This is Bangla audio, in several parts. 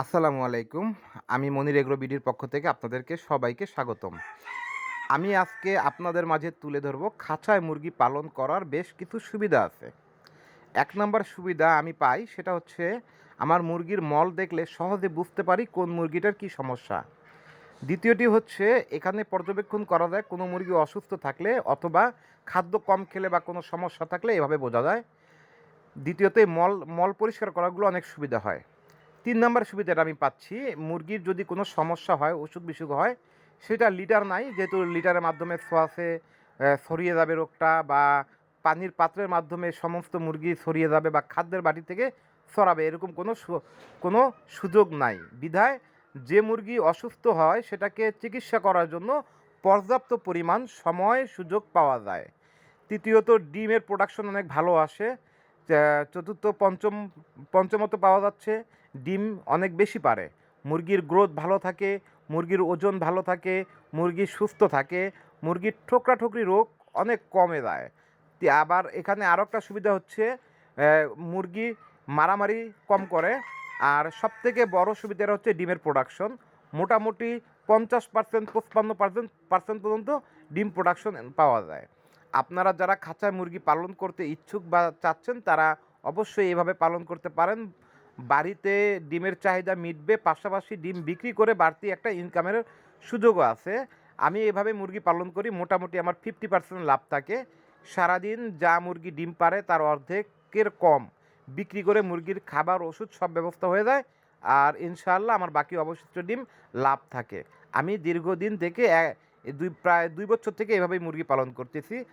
আসসালামু আলাইকুম। আমি মনির এগ্রো বিডির পক্ষ থেকে আপনাদেরকে সবাইকে স্বাগতম। আমি আজকে আপনাদের মাঝে তুলে ধরবো খাঁচায় মুরগি পালন করার বেশ কিছু সুবিধা আছে। এক নম্বর সুবিধা আমি পাই সেটা হচ্ছে আমার মুরগির মল দেখলে সহজে বুঝতে পারি কোন মুরগিটার কি সমস্যা। দ্বিতীয়টি হচ্ছে এখানে পর্যবেক্ষণ করা যায় কোনো মুরগি অসুস্থ থাকলে অথবা খাদ্য কম খেলে বা কোনো সমস্যা থাকলে এভাবে বোঝা যায়। দ্বিতীয়তে মল মল পরিষ্কার করাগুলো অনেক সুবিধা হয়। তিন নম্বর সুবিধাটা আমি পাচ্ছি মুরগির যদি কোনো সমস্যা হয় অসুখ বিসুখ হয় সেটা লিটার নাই যেহেতু লিটারের মাধ্যমে আহ, ছড়িয়ে যাবে রোগটা বা পানির পাত্রের মাধ্যমে সমস্ত মুরগি ছড়িয়ে যাবে বা খাদ্যের বাটি থেকে ছড়াবে এরকম কোনো কোনো সুযোগ নাই। বিধায় যে মুরগি অসুস্থ হয় সেটাকে চিকিৎসা করার জন্য পর্যাপ্ত পরিমাণ সময় সুযোগ পাওয়া যায়। তৃতীয়ত ডিমের প্রোডাকশন অনেক ভালো আসে চতুর্থ, পঞ্চম পঞ্চমত পাওয়া যাচ্ছে। ডিম অনেক বেশি পারে। মুরগির গ্রোথ ভালো থাকে, মুরগির ওজন ভালো থাকে, মুরগি সুস্থ থাকে, মুরগির ঠোকরা ঠোকরি রোগ অনেক কমে যায়। আবার এখানে আরও একটা সুবিধা হচ্ছে মুরগি মারামারি কম করে। আর সবথেকে বড় সুবিধাটা হচ্ছে ডিমের প্রোডাকশন মোটামুটি পঞ্চাশ পার্সেন্ট পঁচপান্ন পার্সেন্ট পার্সেন্ট পর্যন্ত ডিম প্রোডাকশন পাওয়া যায়। আপনারা যারা খাঁচায় মুরগি পালন করতে ইচ্ছুক বা চাচ্ছেন, তারা অবশ্যই এভাবে পালন করতে পারেন। বাড়িতে ডিমের চাহিদা মিটবে, পাশাপাশি ডিম বিক্রি করে বাড়তি একটা ইনকামের সুযোগও আছে। আমি এভাবে মুরগি পালন করি, মোটামুটি আমার ফিফটি পার্সেন্ট লাভ থাকে। সারাদিন যা মুরগি ডিম পারে, তার অর্ধেকের কম বিক্রি করে মুরগির খাবার, ওষুধ সব ব্যবস্থা হয়ে যায় আর ইনশাআল্লাহ আমার বাকি অবশিষ্ট ডিম লাভ থাকে। আমি দীর্ঘদিন থেকে এ- দুই প্রায় দুই বছর থেকে এভাবেই মুরগি পালন করতেছি।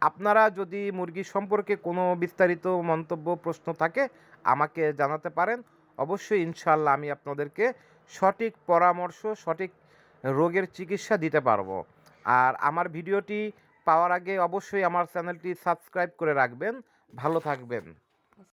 আপনারা যদি মুরগি সম্পর্কে কোনো বিস্তারিত মন্তব্য, প্রশ্ন থাকে, আমাকে জানাতে পারেন। অবশ্যই ইনশাল্লাহ আমি আপনাদেরকে সঠিক পরামর্শ, সঠিক রোগের চিকিৎসা দিতে পারব। আর আমার ভিডিওটি পাওয়ার আগে অবশ্যই আমার চ্যানেলটি সাবস্ক্রাইব করে রাখবেন। ভালো থাকবেন।